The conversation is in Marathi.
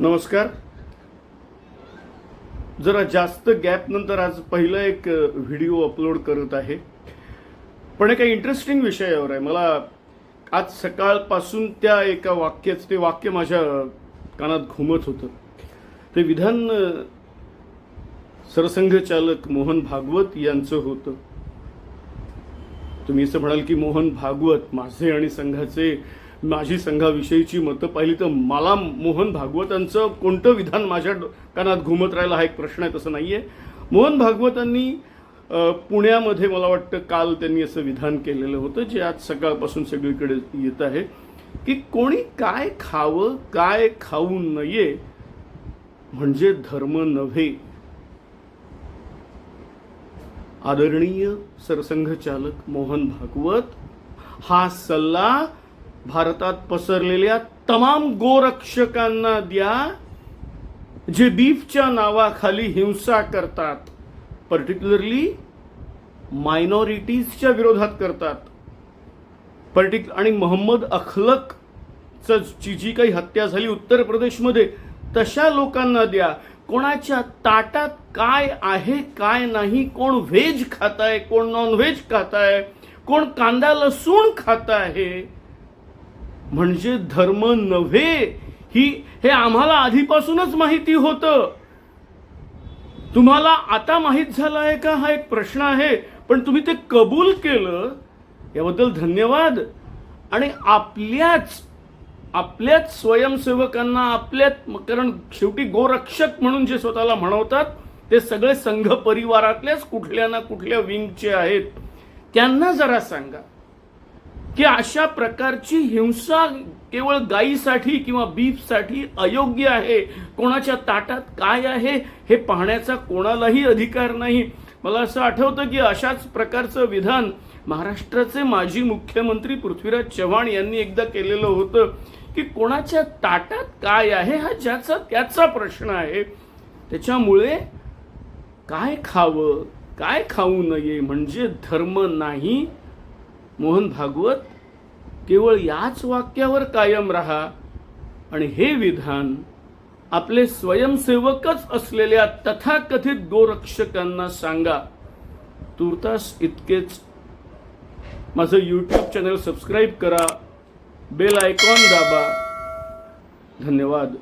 नमस्कार. जरा जास्त गॅप नंतर आज पहिला एक व्हिडिओ अपलोड करत आहे. पण एका इंटरेस्टिंग विषयावर आहे. मला आज सकाळपासून त्या एका वाक्याचं ते वाक्य माझ्या कानात घुमत होतं. ते विधान सरसंघचालक मोहन भागवत यांचं होतं. तुम्ही असं म्हणाल की मोहन भागवत माझे आणि संघाचे माझी संघाविषयीची मतं पाहिली तर मला मोहन भागवतांचं कोणतं विधान माझ्या डो- कानात घुमत राहिला हा एक प्रश्न आहे तसं आहे मोहन भागवतांनी पुण्यामध्ये मला वाटतं काल त्यांनी असं विधान केलेलं होतं जे आज सकाळपासून सगळीकडे येत आहे की कोणी काय खावं काय खाऊ नये म्हणजे धर्म नव्हे. आदरणीय सरसंघचालक मोहन भागवत हा सल्ला भारतात पसरलेल्या तमाम गोरक्षकांना द्या जे बीफच्या नावाखाली हिंसा करतात. पर्टिक्युलरली मायनॉरिटीजच्या विरोधात करतात. पर्टिक आणि मोहम्मद अखलकचं ची जी काही हत्या झाली उत्तर प्रदेशमध्ये तशा लोकांना द्या. कोणाच्या ताटात काय आहे काय नाही कोण व्हेज खाताय कोण नॉन व्हेज खाताय कोण कांदा लसूण खात आहे म्हणजे धर्म नव्हे ही हे आम्हाला आधीपासूनच माहिती होतं. तुम्हाला आता माहीत झालं आहे का? हा एक प्रश्न आहे. पण तुम्ही ते कबूल केलं याबद्दल धन्यवाद. आणि आपल्याच आपल्याच स्वयंसेवकांना आपल्यात कारण शेवटी गोरक्षक म्हणून जे स्वतःला म्हणवतात ते सगळे संघ परिवारातल्याच कुठल्या ना कुठल्या विंगचे आहेत. त्यांना जरा सांगा. की अशा प्रकारची हिंसा केवळ गायीसाठी किंवा बीफसाठी अयोग्य आहे? कोणाच्या ताटात काय आहे? हे पाहण्याचा कोणालाही अधिकार नाही. मला असं आठवतं की अशाच प्रकारचं विधान महाराष्ट्राचे माजी मुख्यमंत्री पृथ्वीराज चव्हाण यांनी एकदा केलेलं होतं की कोणाच्या ताटात काय आहे हा ज्याचा त्याचा प्रश्न आहे. त्याच्यामुळे काय खावं? काय खाऊ नये? म्हणजे धर्म नाही मोहन भागवत केवळ याच वाक्यावर कायम राहा. आणि हे विधान आपले स्वयंसेवकच असलेल्या तथाकथित गोरक्षकांना सांगा. तुर्तास इतकेच. माझं यूट्यूब चॅनल सबस्क्राईब करा. बेल आयकॉन दाबा. धन्यवाद.